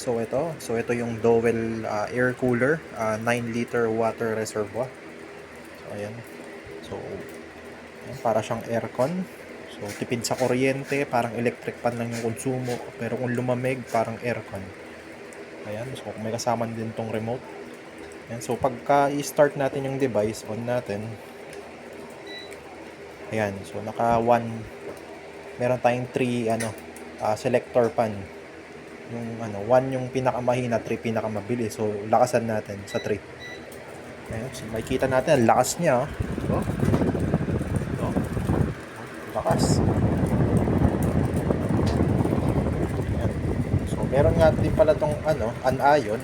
So ito, so ito yung Dowel ah, air cooler, ah, 9 liter water reservoir. So ayan. So ayan, para siyang aircon. So tipid sa kuryente, parang electric fan lang yung konsumo, pero kung lumamig, parang aircon. Ayan, so may kasama din tong remote. Ayan, so pagka i-start natin yung device, on natin. Ayan, so naka 1 meron tayong 3 ano, ah, selector pan yung ano, 1 yung pinakamahina, 3 pinakamabilis. So, lakasan natin sa 3. Ayan, so makikita natin ang lakas niya. Oh. Oh. Oh. Lakas. Ayan. So, meron nga din pala tong ano, anion.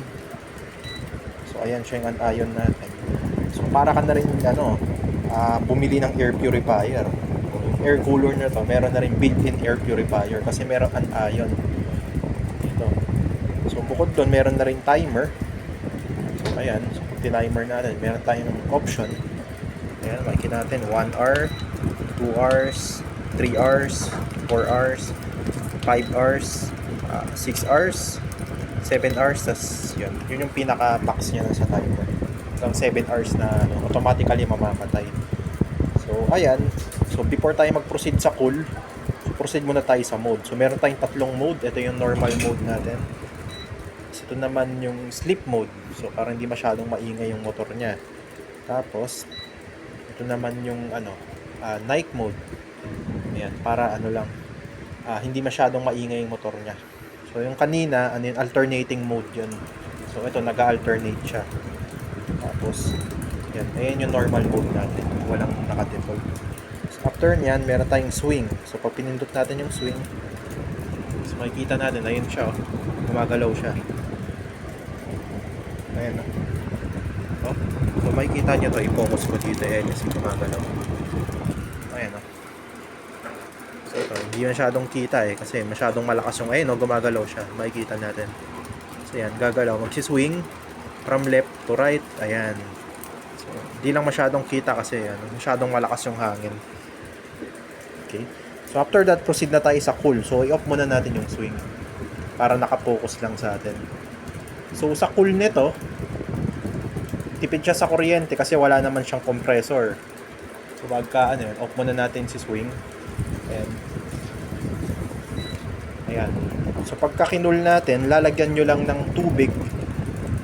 So, ayan siya yung anion natin. So, para ka na rin ano, ah, bumili ng air purifier. Air cooler na to, meron na rin built-in air purifier kasi meron anion dito. So bukod doon, meron na rin timer. So ayan, so pag timer natin, meron tayong option. Ayan, makikita natin 1 hour, 2 hours, 3 hours, 4 hours, 5 hours, 6 hours, 7 hours, tas yun. Yun yung pinaka-max niya na sa timer. Hanggang 7 hours na ano, automatically mamamatay. So ayan, so before tayo mag-proceed sa cool, So, proceed muna tayo sa mode. So, meron tayong tatlong mode. Ito yung normal mode natin. So, ito naman yung sleep mode. So, para hindi masyadong maingay yung motor niya. Tapos, ito naman yung ano, ah, night mode. Ayan, para ano lang, ah, hindi masyadong maingay yung motor niya. So, yung kanina, ano yun, alternating mode yun. So, ito, nag-alternate siya. Tapos, yan, ayan yung normal mode natin. Walang naka-default. So, after nyan, meron tayong swing. So, pag pinindot natin yung swing, so, makikita natin, ayun siya, oh. gumagalaw siya. Ayan, oh. oh. So, makikita nyo to, i-focus ko dito, ayan, kasi gumagalaw. Ayan, oh. So, ito, hindi masyadong kita eh, kasi masyadong malakas yung, ayun, oh, gumagalaw siya. Makikita natin. So, ayan, gagalaw. Magsiswing from left to right. Ayan. So, di lang masyadong kita kasi, ano, masyadong malakas yung hangin. Okay. So after that, proceed na tayo sa cool. So i-off muna natin yung swing para nakapokus lang sa atin. So sa cool nito, tipid siya sa kuryente kasi wala naman siyang compressor. So pagka ano yun, off muna natin si swing. Ayan. Ayan. So pagka kinul natin, lalagyan nyo lang ng tubig.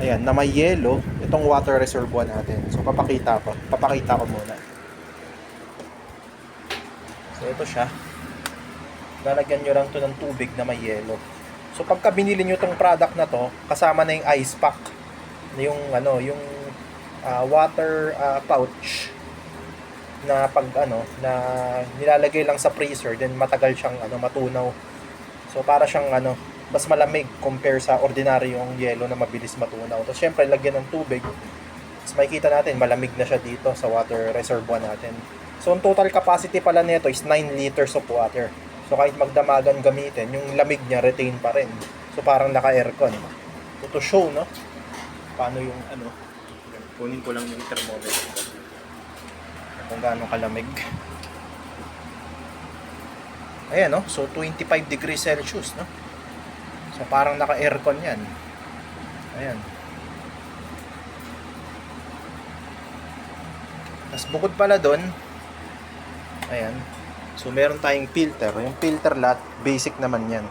Ayan, na may yelo. Itong water reservoir natin. So papakita ko. Papakita ko muna. So ito siya. Lalagyan nyo lang to ng tubig na may yelo. So pagka binili nyo tong product na to, kasama na yung ice pack. Yung ano, yung ah, water ah, pouch na pag ano, na nilalagay lang sa freezer then matagal siyang ano matunaw. So para siyang ano, mas malamig compare sa ordinary yung yelo na mabilis matunaw. Tapos syempre lagyan ng tubig. Tapos makikita natin malamig na siya dito sa water reservoir natin. So, ang total capacity pala nito is 9 liters of water. So, kahit magdamagan gamitin, yung lamig niya retain pa rin. So, parang naka-aircon. So, to show, no? Paano yung, ano, kunin ko lang yung thermometer. Kung gaano kalamig. Ayan, no? So, 25 degrees Celsius, no? So, parang naka-aircon yan. Ayan. Tapos, bukod pala doon, Ayan. So, meron tayong filter. Yung filter lahat, basic naman yan.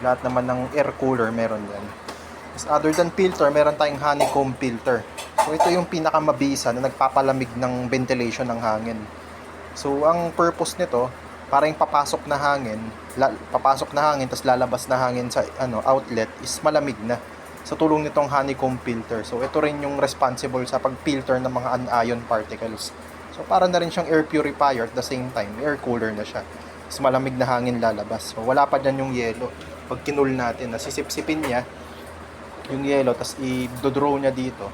Lahat naman ng air cooler meron yan. Tapos, other than filter, meron tayong honeycomb filter. So, ito yung pinakamabisa na nagpapalamig ng ventilation ng hangin. So, ang purpose nito, para yung papasok na hangin, la, papasok na hangin, tapos lalabas na hangin sa ano, outlet, is malamig na sa tulong nitong honeycomb filter. So, ito rin yung responsible sa pag-filter ng mga anion particles. So, para na rin siyang air purifier at the same time, air cooler na siya. Mas malamig na hangin lalabas. So, wala pa dyan yung yelo. Pag kinul natin, nasisipsipin niya yung yelo, tapos i-draw niya dito.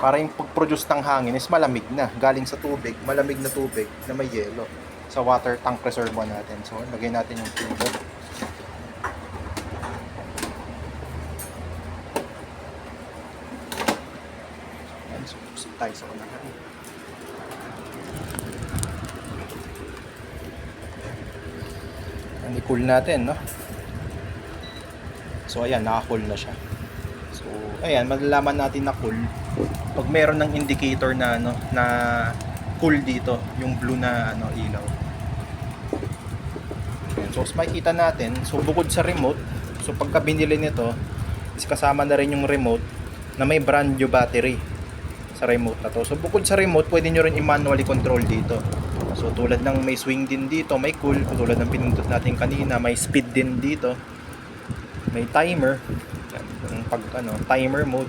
Para yung pag-produce ng hangin is malamig na. Galing sa tubig, malamig na tubig na may yelo sa water tank reservoir natin. So, lagay natin yung proceed tayo sa unahan. Cool natin, no? So ayan, naka-cool na siya. So ayan, malalaman natin na cool pag meron ng indicator na ano na cool dito, yung blue na ano ilaw. Ayan, so makikita natin, so bukod sa remote, so pagka binili nito, is kasama na rin yung remote na may brand new battery sa remote na to. So bukod sa remote, pwede nyo rin i-manually control dito. So tulad ng may swing din dito, may cool, tulad ng pinindot natin kanina, may speed din dito. May timer, yung pag ano, timer mode,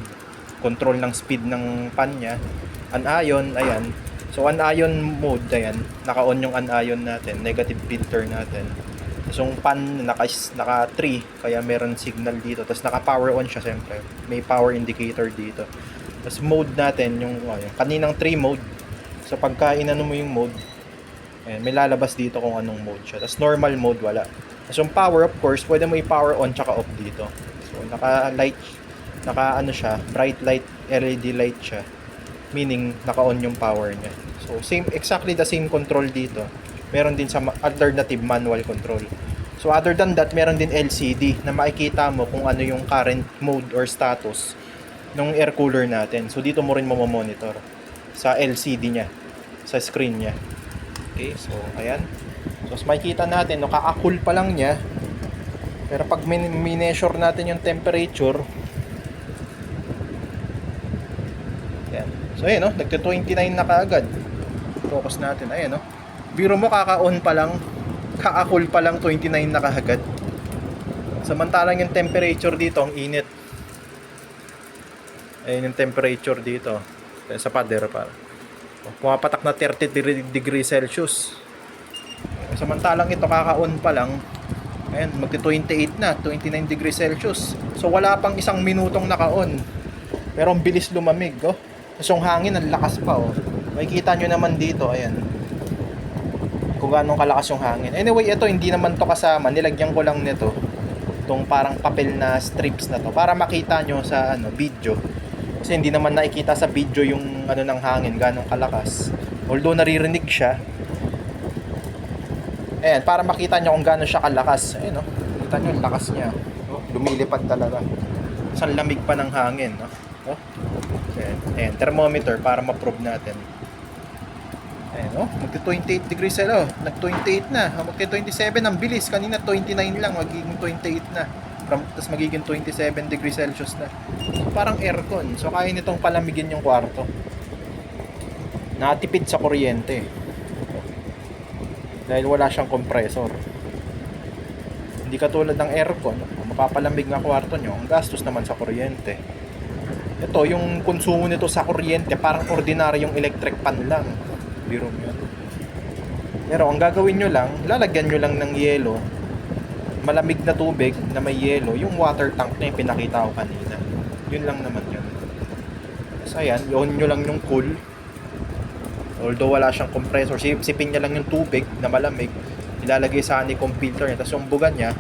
control ng speed ng pan niya. Anion, ayan. So anion mode, ayan, naka-on yung anion natin, negative filter natin. So yung pan naka naka 3 kaya meron signal dito. Tapos naka power on siya siyempre. May power indicator dito. Tapos mode natin yung ayun, kaninang 3 mode. So pagka inano mo yung mode, ayan, may lalabas dito kung anong mode siya. Tapos normal mode wala. Tapos yung power of course, pwede mo i-power on tsaka off dito. So naka light naka ano siya, bright light LED light siya. Meaning naka-on yung power niya. So same exactly the same control dito. Meron din sa alternative manual control. So other than that, meron din LCD na makikita mo kung ano yung current mode or status ng air cooler natin. So dito mo rin mo monitor sa LCD niya, sa screen niya. Okay, so ayan. So mas makikita natin, no, kaka-cool pa lang niya. Pero pag min- mineasure natin yung temperature, Ayan. So ayan, no? nagte-29 na kaagad. Focus natin, ayan, no? Biro mo kaka-on pa lang, kaka-cool pa lang 29 na kaagad. Samantalang yung temperature dito, ang init. Ayan yung temperature dito. Sa pader pa. Pumapatak na 30 degre- degrees Celsius. Samantalang ito kaka-on pa lang, ayan, magti-28 na, 29 degrees Celsius. So wala pang isang minutong naka-on. Pero ang bilis lumamig, oh. Yung hangin, ang lakas pa, oh. Makikita nyo naman dito, ayan. Kung gaano kalakas yung hangin. Anyway, ito, hindi naman to kasama. Nilagyan ko lang nito. Itong parang papel na strips na to. Para makita nyo sa ano, video. Kasi hindi naman nakikita sa video yung ano ng hangin, ganong kalakas. Although naririnig siya. Ayan, para makita nyo kung gaano siya kalakas. Ayan, no? Kita nyo, lakas niya. Oh, lumilipad talaga. Isang lamig pa ng hangin, no? Oh. Ayan, ayan, thermometer para ma-probe natin. Ayan, oh, magti-28 degrees oh. Nag-28 na. Oh, Magti-27, ang bilis. Kanina 29 lang, magiging 28 na. From, tapos magiging 27 degrees Celsius na. Parang aircon. So, kaya nitong palamigin yung kwarto. Natipid sa kuryente. Dahil wala siyang compressor. Hindi katulad ng aircon, kung mapapalamig nga kwarto nyo, ang gastos naman sa kuryente. Ito, yung konsumo nito sa kuryente, parang ordinaryong electric pan lang. Biro yun. Pero ang gagawin nyo lang, lalagyan nyo lang ng yelo, malamig na tubig na may yelo, yung water tank na yung pinakita ko kanina. Yun lang naman yun. So ayan, yun nyo lang yung cool. Although wala siyang compressor, sip- sipin niya lang yung tubig na malamig, ilalagay sa honeycomb filter niya, tapos yung buga niya,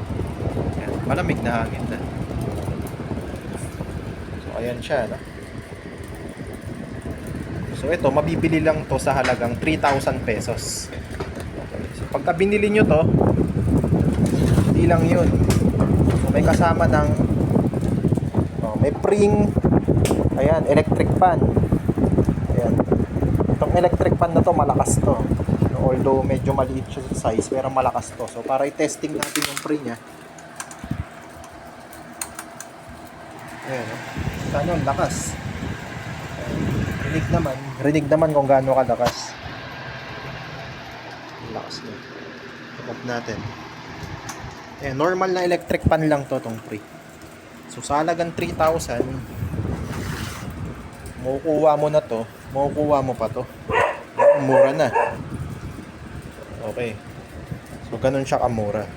ayan, malamig na hangin na. So ayan siya, no? So ito, mabibili lang to sa halagang 3,000 pesos. Okay. So pagka binili nyo to, hindi lang yun. May kasama ng oh, may pring ayan, electric fan. Ayan. Itong electric fan na to, malakas to. Although medyo maliit siya sa size, pero malakas to. So para i-testing natin yung pre niya. Ayan. oh. Kano, ang lakas. Rinig naman. Rinig naman kung gaano kalakas. Lakas niya. Tignan natin. Eh, normal na electric pan lang to tong pre. So sa halagang 3,000, makukuha mo na to, makukuha mo pa to. Mura na. Okay. So ganun siya kamura.